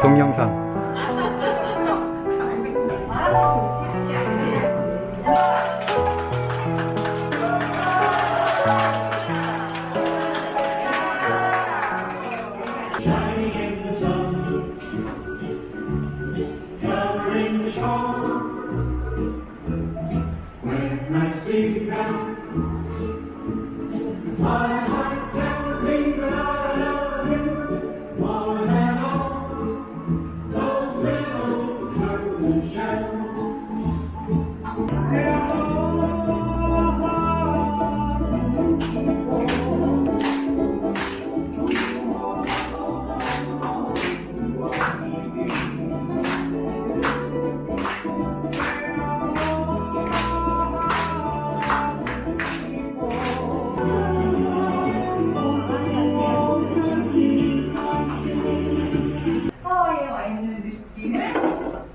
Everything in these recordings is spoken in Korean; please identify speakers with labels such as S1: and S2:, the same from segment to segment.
S1: 동영상. Yeah.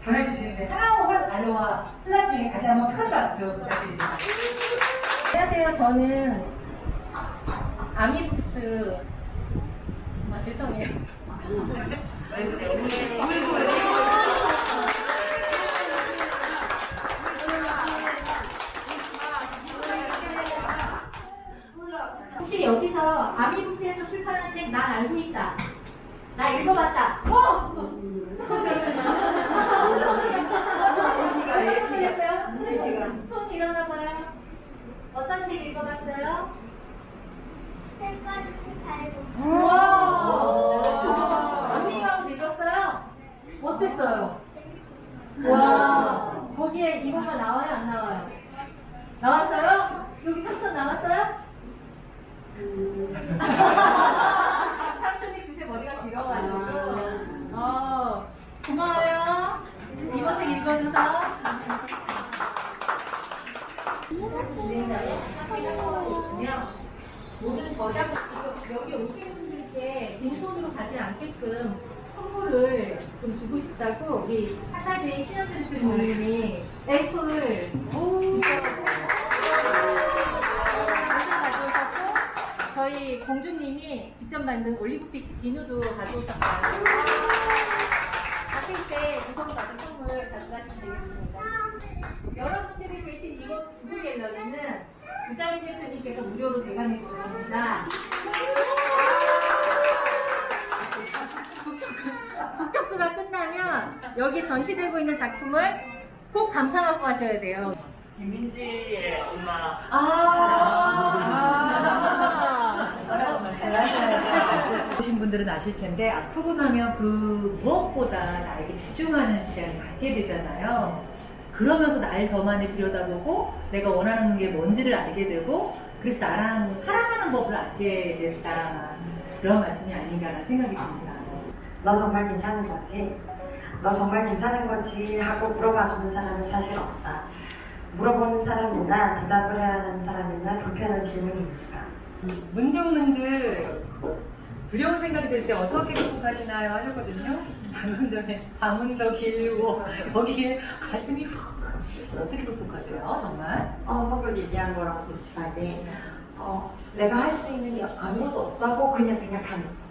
S1: 전해주시는데 하나오월 알로하 플라팅에 다시 한번 큰 박수 부탁드립니다.
S2: 안녕하세요. 저는 아미북스 아 죄송해요. 혹시 여기서 아미북스에서 출판한 책 난 알고 있다. 나 읽어봤다. 어? 어떠셨어요? 손 일어나 봐요. 어떤 책 읽어봤어요?
S3: 세 가지 색깔
S2: 우와! 언니가 읽었어요? 어땠어요? 와! 거기에 이거가 나와요, 안 나와요? 나왔어요? 여기 삼촌 나왔어요? 삼촌이 그새 머리가 길어가지고. 어, 고마워요. 이번 책 읽어줘서. 진행자로 참여하고 있으며 모든 저작 여기 오시는 분들께 빈손으로 가지 않게끔 선물을 좀 주고 싶다고 우리 한나제이 신현대표님이 애플을 가져오셨고 저희 공주님이 직접 만든 올리브피쉬 비누도 가져오셨어요. 가실 때 주소로 받은 선물 가져가시면 되겠습니다. 여러분들이 계신 이곳 구글 갤러리는 부장님 대표님께서 무료로 대관해 주셨습니다. 북적부가 끝나면 여기 전시되고 있는 작품을 꼭 감상하고 가셔야 돼요.
S4: 김민지의 엄마.
S1: 보신 분들은 아실 텐데 아프고 나면 그 무엇보다 나에게 집중하는 시간을 갖게 되잖아요. 그러면서 나를 더 많이 들여다보고 내가 원하는 게 뭔지를 알게 되고 그래서 나랑 사랑하는 법을 알게 됐다 그런 말씀이 아닌가라는 생각이 듭니다.
S5: 너 정말 괜찮은 거지? 너 정말 괜찮은 거지? 하고 물어봐 주는 사람은 사실 없다. 물어보는 사람이나 대답을 해야 하는 사람이나 불편한 질문이니까.
S1: 문득문득 두려운 생각이 들 때 어떻게 극복하시나요? 하셨거든요. 방금 전에 밤은 더 길고 거기에 가슴이 훅 어떻게 극복하세요? 정말?
S5: 어, 방금 얘기한 거랑 비슷하게 어, 내가 할 수 있는 게 아무것도 없다고 그냥 생각하는 거.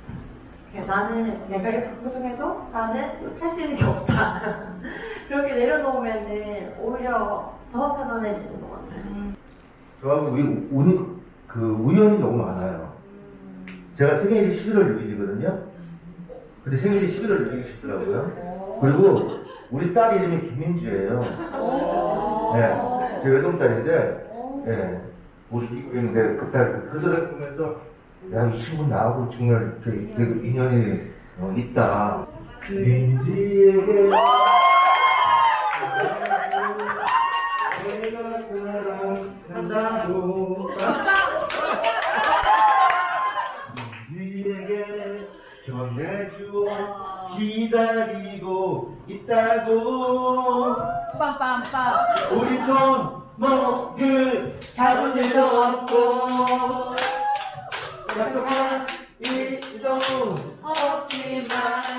S5: 나는 내가 이렇게 방송해도 나는 할 수 있는 게 없다. 그렇게 내려놓으면은 오히려 더 편안해지는 것 같아요.
S6: 저하고 우리 운, 그 우연이 너무 많아요. 제가 생일이 11월 6일이거든요. 근데 생일이 11월 6일이시더라고요. 그리고 우리 딸 이름이 김민주예요. 네, 제 외동딸인데, 네, 우리 미국인데 그딸 그 소리 보면서 야, 이 친구 나하고 정말 이렇게 되게 인연이 어, 있다. 민지에게 내가 사랑한다고. 네게 전해주어 기다리고 있다고.
S1: 빰빰빰.
S6: 우리 손 목을 잡은 적도 없고 약속한 일도 없지만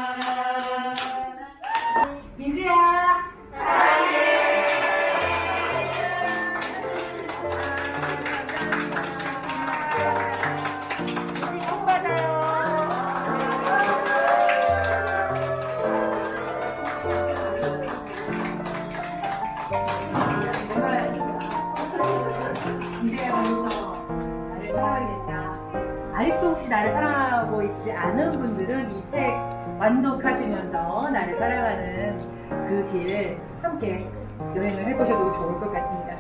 S1: 아직도 혹시 나를 사랑하고 있지 않은 분들은 이 책 완독하시면서 나를 사랑하는 그 길 함께 여행을 해보셔도 좋을 것 같습니다.